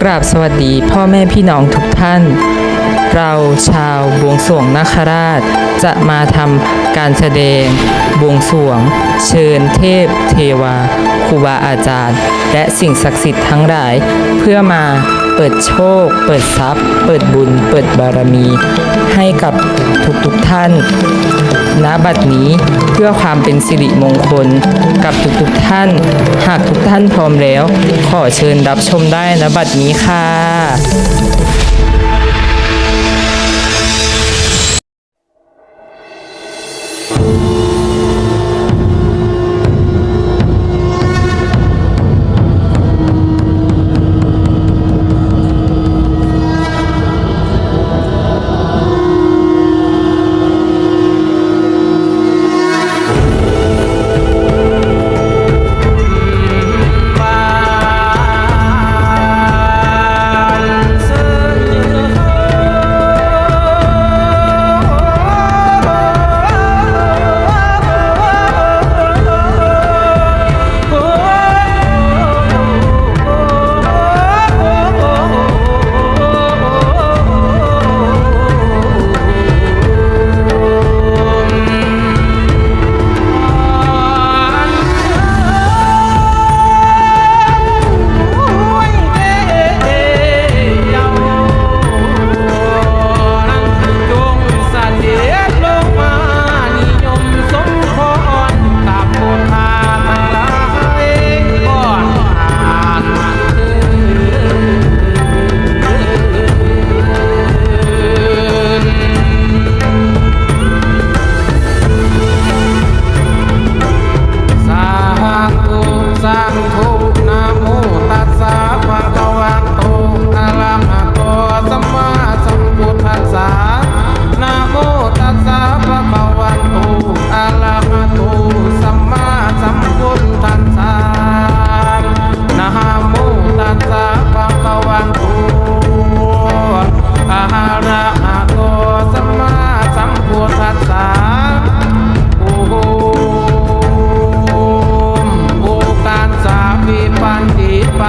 กราบสวัสดีพ่อแม่พี่น้องทุกท่าน เราชาวบวงสวงนาคราช จะมาทำการแสดง บวงสวง เชิญเทพ เทวาครูบาอาจารย์ และสิ่งศักดิ์สิทธิ์ทั้งหลาย เพื่อมา เปิดโชค เปิดทรัพย์ เปิดบุญ เปิดบารมี ให้กับทุกๆท่าน ณ บัดนี้เพื่อความเป็นสิริมงคลกับทุกๆท่าน หากทุกท่านพร้อมแล้ว ขอเชิญรับชมได้ณบัดนี้ค่ะ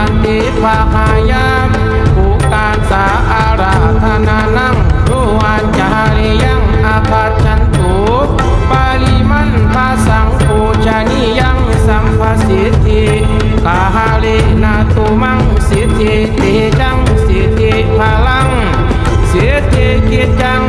ติปันติภาคายามโอการสาอาราธนานังทุวันจาริยังอาคาจันตุปาลิมันภาสังปูชนียังสัมภสิทธิกาหาลินาตุมังสิทธิติจังสิทธิพลังสียทีกิจัง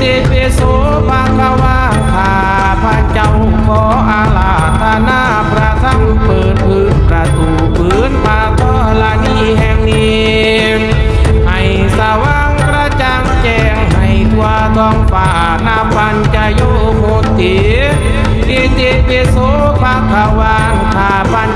ติปิโสภะคะวะข้าพเจ้าขออาราธนาพระธรรมเปิดพื้นประตูพื้นปาทอลานีแห่งนี้ให้สว่างกระจ่างแจ้งให้ทั่วท้องฟ้านาปัญจโยโหติอิติปิโสภะคะวาข้าพันเ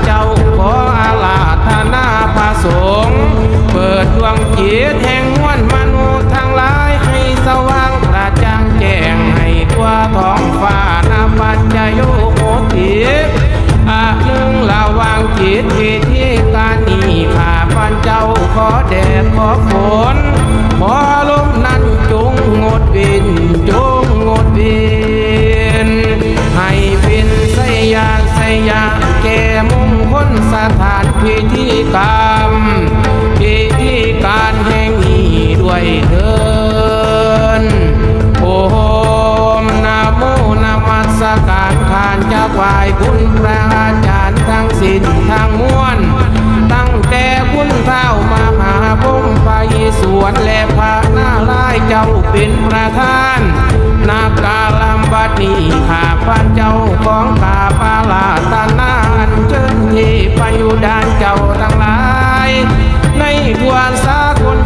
คุณพระอาจารย์ทั้งสิ้นทั้งมวล ตั้งแต่คุณเท้ามหาพงไปสวนและพระนาลายเจ้าเป็นประธานนาการัมบัดนี้ข้าพระเจ้าของข้าปาลาตานานเชิญที่ไปอยู่ด้านเจ้าทั้งหลาย ในทวนสากล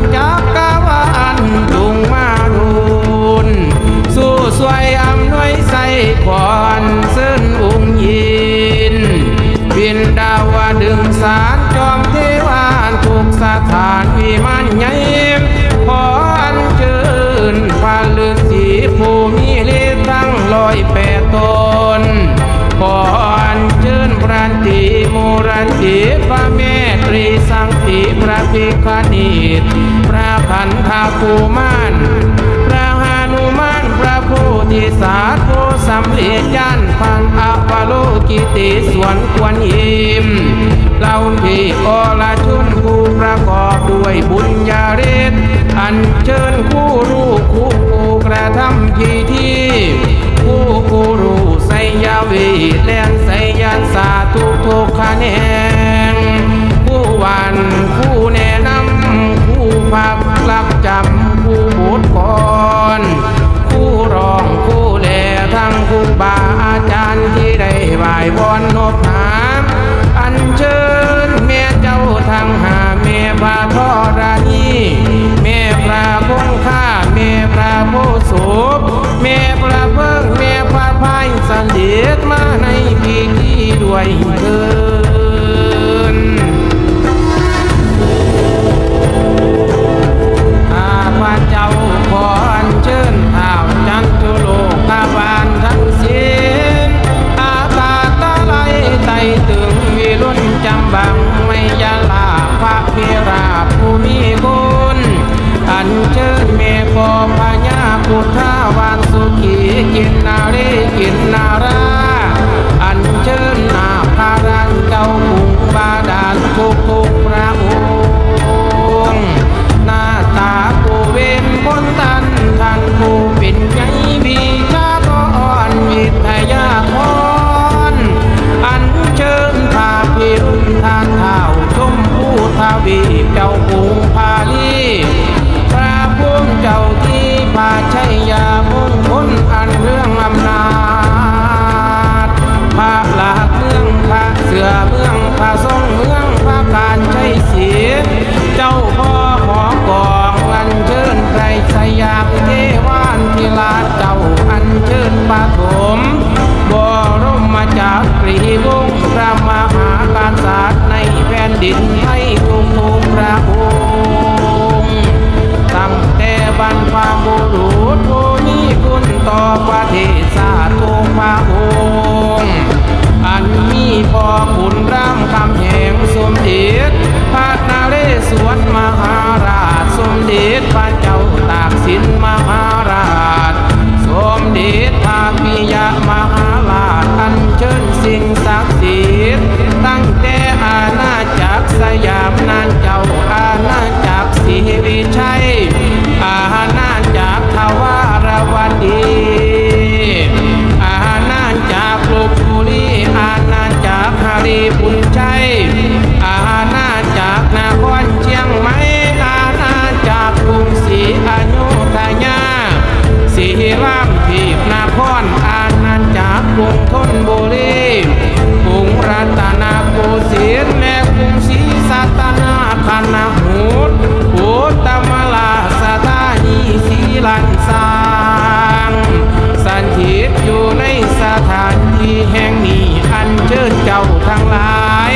นก่อนเชิญพระติมูรันติพระเมตรีสังติพระพิคณีตพระพันธภูมานพระหานุมานพระผู้ที่สาธุสำเร็จยันพันอัปโลกิติสวนควรยิมเราพี่อลาชุนกู วอนนบหามอันเชิญแม่เจ้าทางหาแม่พระทอรานีแม่พระคงค่าแม่พระโพสุบแม่พระเพิ่งแม่พระพายสันเดียดมาในพิธีด้วยเธอ ยินนารีกินนารา อันเชิญนาพารันเจ้าคุงบาดาลทุกทุพระองค์หน้าตาผู้เวนคนตันทันผู้เป็นไงมีชาตอ่อนวิทยาพรอันเชิญพาพิมทานเท้าชมผู้ทวีเจ้าคุง กรุงธนบุรีกรุงรัตนโกสินทร์แม่กรุงศรีสัตนาคานาหูดหูตมลาสถานีศรีลันสางสันทิตอยู่ในสถานที่แห่งนี้อันเชิญเจ้าทั้งหลาย